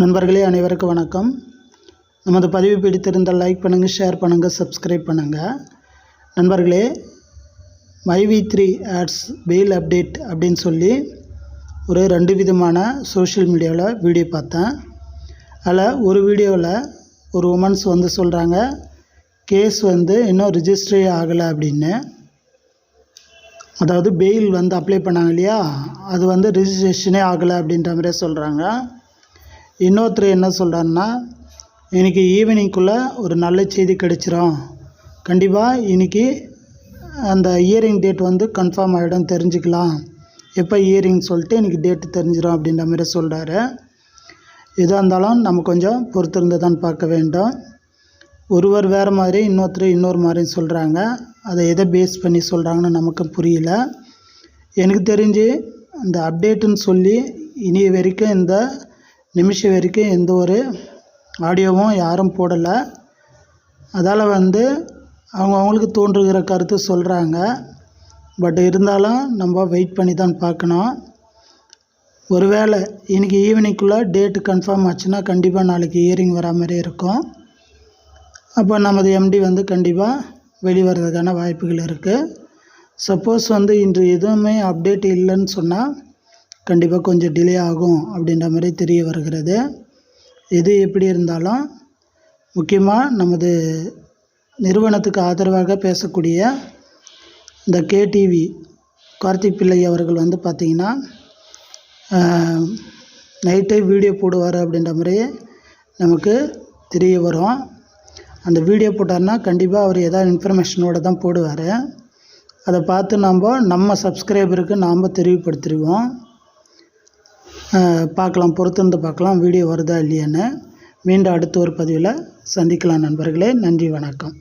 நண்பர்களே அனைவருக்கும் வணக்கம். நமது பதிவு பிடித்திருந்தால் லைக் பண்ணுங்கள் ஷேர் பண்ணுங்கள் சப்ஸ்கிரைப் பண்ணுங்கள் நண்பர்களே மைவி த்ரீ ஆட்ஸ் பெயில் அப்டேட் அப்படின்னு சொல்லி ஒரு ரெண்டு விதமான சோஷியல் மீடியாவில் வீடியோ பார்த்தேன். அதில் ஒரு வீடியோவில் ஒரு உமன்ஸ் வந்து சொல்கிறாங்க கேஸ் வந்து இன்னும் ரிஜிஸ்ட்ரே ஆகலை அப்படின்னு. அதாவது பெயில் வந்து அப்ளை பண்ணாங்க இல்லையா? அது வந்து ரிஜிஸ்ட்ரேஷனே ஆகலை அப்படின்ற மாதிரியே சொல்கிறாங்க இன்னொருத்தர் என்ன சொல்கிறாருன்னா இன்றைக்கி ஈவினிங்குள்ளே ஒரு நல்ல செய்தி கிடைச்சிரும். கண்டிப்பாக இன்றைக்கி அந்த இயரிங் டேட் வந்து கன்ஃபார்ம் ஆகிடும் தெரிஞ்சுக்கலாம். எப்போ இயரிங் சொல்லிட்டு இன்றைக்கி டேட்டு தெரிஞ்சிடும் அப்படின்ற மாதிரி சொல்கிறாரு எதாக இருந்தாலும் நம்ம கொஞ்சம் பொறுத்திருந்து தான் பார்க்க வேண்டும். ஒருவர் வேறு மாதிரி இன்னொருத்தர் இன்னொரு மாதிரி சொல்கிறாங்க அதை எதை பேஸ் பண்ணி சொல்கிறாங்கன்னு நமக்கு புரியல. எனக்கு தெரிஞ்சு இந்த அப்டேட்டுன்னு சொல்லி இனி வரைக்கும் இந்த நிமிஷம் வரைக்கும் எந்த ஒரு ஆடியோவும் யாரும் போடலை. அதால் வந்து அவங்கவுங்களுக்கு தோன்றுகிற கருத்து சொல்கிறாங்க பட் இருந்தாலும் நம்ம வெயிட் பண்ணி தான் பார்க்கணும். ஒருவேளை இன்றைக்கி ஈவினிங்குள்ளே டேட்டு கன்ஃபார்ம் ஆச்சுன்னா கண்டிப்பாக நாளைக்கு இயரிங் வரா மாதிரி இருக்கும். அப்போ நமது எம்டி வந்து கண்டிப்பாக வெளிவரதுக்கான வாய்ப்புகள் இருக்குது சப்போஸ் வந்து இன்று எதுவுமே அப்டேட் இல்லைன்னு சொன்னால் கண்டிப்பாக கொஞ்சம் டிலே ஆகும் அப்படின்ற மாதிரி தெரிய வருகிறது. எது எப்படி இருந்தாலும் முக்கியமாக நமது நிறுவனத்துக்கு ஆதரவாக பேசக்கூடிய இந்த கேடிவி கார்த்திக் பிள்ளை அவர்கள் வந்து பார்த்திங்கன்னா நைட்டே வீடியோ போடுவார் அப்படின்ற மாதிரி நமக்கு தெரிய வரும். அந்த வீடியோ போட்டார்னா கண்டிப்பாக அவர் எதாவது இன்ஃபர்மேஷனோடு தான் போடுவார். அதை பார்த்து நம்ம நம்ம சப்ஸ்கிரைபருக்கு நாம் தெளிவுபடுத்திடுவோம் பார்க்கலாம் பொறுத்திருந்து பார்க்கலாம். வீடியோ வருதா இல்லையான்னு மீண்டும் அடுத்த ஒரு பதிவில் சந்திக்கலாம் நண்பர்களே. நன்றி வணக்கம்.